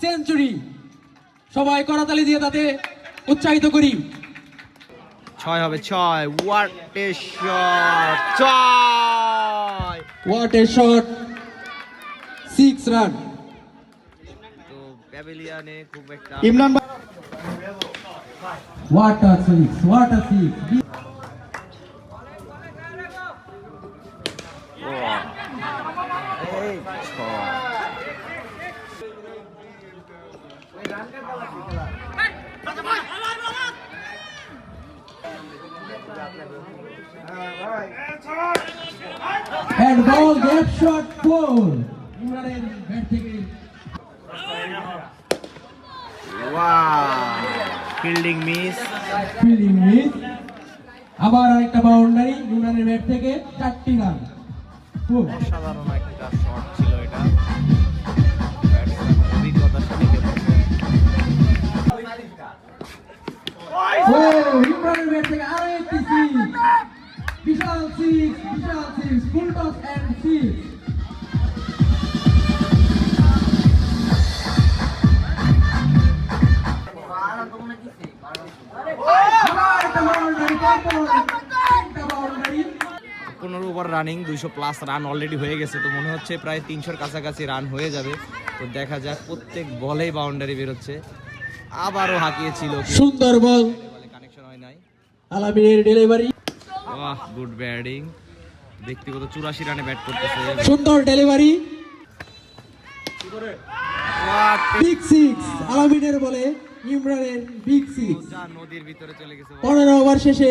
Century. সবাই করাতালি দিয়ে তাতে উৎসাহিত করি। ছয় হবে ছয়। ওয়াট এ শট ছয়! What a shot six run তো প্যাভিলিয়নে খুব একটা Imran what a six what a six ও, এই ছয়। And ball gap shot four. ইমরানের ব্যাট থেকে ফিল্ডিং মিস ফিল্ডিং মিস আবার আরেকটা বাউন্ডারি ইমরানের ব্যাট থেকে চারটি রান. অসাধারণ একটা শট ও ইমরানের ব্যাট থেকে আরও একটি সিক্স বিশাল সিক্স বিশাল সিক্স ফুল টস সিক্স পনেরো ওভার রানিং দুইশো প্লাস রান অলরেডি হয়ে গেছে তো মনে হচ্ছে প্রায় তিনশোর কাছাকাছি রান হয়ে যাবে। তো দেখা যাক প্রত্যেক বলেই বাউন্ডারি বেরোচ্ছে। আবারও হাঁকিয়েছিল সুন্দর বল কানেকশন হয় নাই। আলামিনের ডেলিভারি বাহ গুড ব্যাটিং ব্যক্তিগত চুরাশি রানে ব্যাট করতেছে। সুন্দর ডেলিভারি বিগ সিক্স আলামিনের বলে ইমরানের বিগ সিক্স নদীর ভিতরে চলে গেছে। পনেরো ওভার শেষে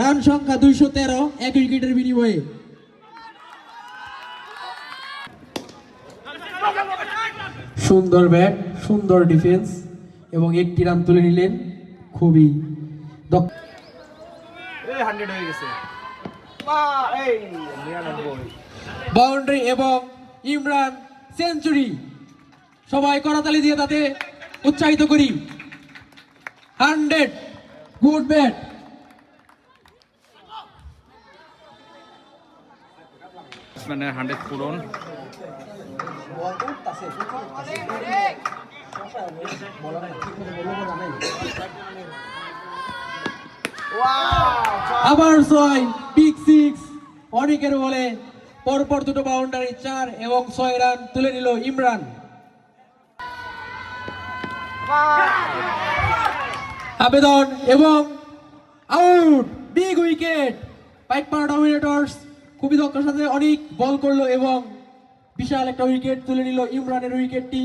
রান সংখ্যা দুইশো তেরো এক উইকেটের বিনিময়ে। সুন্দর ব্যাট সুন্দর ডিফেন্স এবং একটি রান তুলে নিলেন খুবই হয়ে বাউন্ডারি এবং ইমরান সেঞ্চুরি। সবাই করাতালি দিয়ে তাতে উৎসাহিত করি। Hundred good bat. ব্যাটসম্যানের হান্ড্রেড পূরণ। আবার ছয় বিগ সিক্স অনেকের বলে, পরপর দুটো বাউন্ডারি চার এবং ছয় রান তুলে নিল ইমরান। আবেদন এবং out big wicket Paikpara dominators খুবই দক্ষতার সাথে অনেক বল করল এবং বিশাল একটা উইকেট তুলে নিল ইমরানের উইকেটটি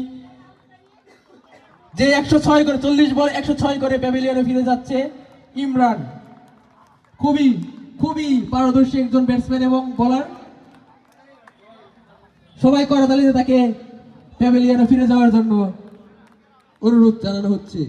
যে একশো ছয় করে চল্লিশ বল, একশো ছয় করে প্যাভিলিয়নে ফিরে যাচ্ছে ইমরান। খুবই খুবই পারদর্শী একজন ব্যাটসম্যান এবং বলার সবাই করা করতালিতে তাকে প্যাভিলিয়নে ফিরে যাওয়ার জন্য অনুরোধ জানানো হচ্ছে।